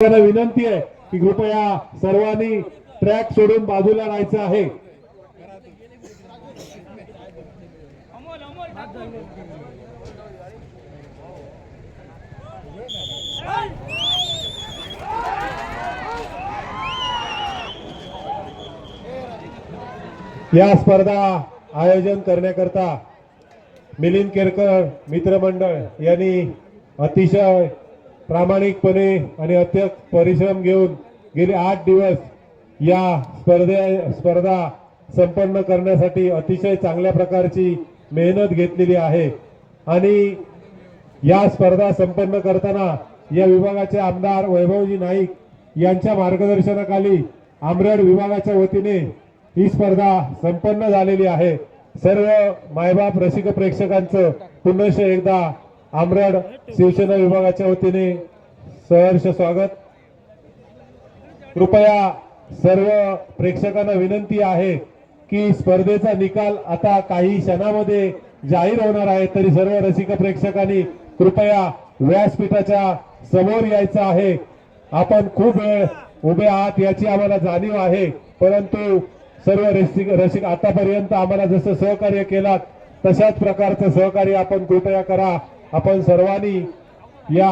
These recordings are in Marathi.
विनंती आहे की कृपया सर्वांनी ट्रॅक सोडून बाजूला राहायचं आहे. या स्पर्धा आयोजन करण्याकरता मिलिंद केरकर मित्रमंडळ यांनी अतिशय प्रामाणिकपणे आणि अत्यंत परिश्रम घेऊन गेले आठ दिवस या स्पर्धे स्पर्धा संपन्न करण्यासाठी अतिशय चांगल्या प्रकारची मेहनत घेतलेली आहे. आणि या स्पर्धा संपन्न करताना या विभागाचे आमदार वैभवजी नाईक यांच्या मार्गदर्शनाखाली आमरड विभागाच्या वतीने ही स्पर्धा संपन्न झालेली आहे. सर्व मायबाप रसिक प्रेक्षकांचं पुनश एकदा आमरड शिवसेना विभागाच्या वतीने सहर्ष स्वागत. कृपया सर्व प्रेक्षकांना विनंती आहे की स्पर्धेचा निकाल आता काही क्षणामध्ये जाहीर होणार आहे तरी सर्व रसिक प्रेक्षकांनी कृपया व्यासपीठाच्या समोर यायचं आहे. आपण खूप वेळ उभे आहात याची आम्हाला जाणीव आहे परंतु सर्व रसिक रसिक आतापर्यंत आम्हाला जसं सहकार्य केलात तशाच प्रकारचं सहकार्य आपण कृपया करा. आपण सर्वांनी या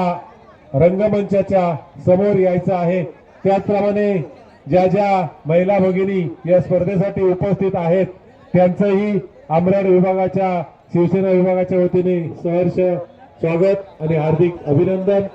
रंगमंचाच्या समोर यायचं आहे त्याचप्रमाणे ज्या ज्या महिला भगिनी या स्पर्धेसाठी उपस्थित आहेत त्यांचंही आमराड विभागाच्या शिवसेना विभागाच्या वतीने सहर्ष स्वागत आणि हार्दिक अभिनंदन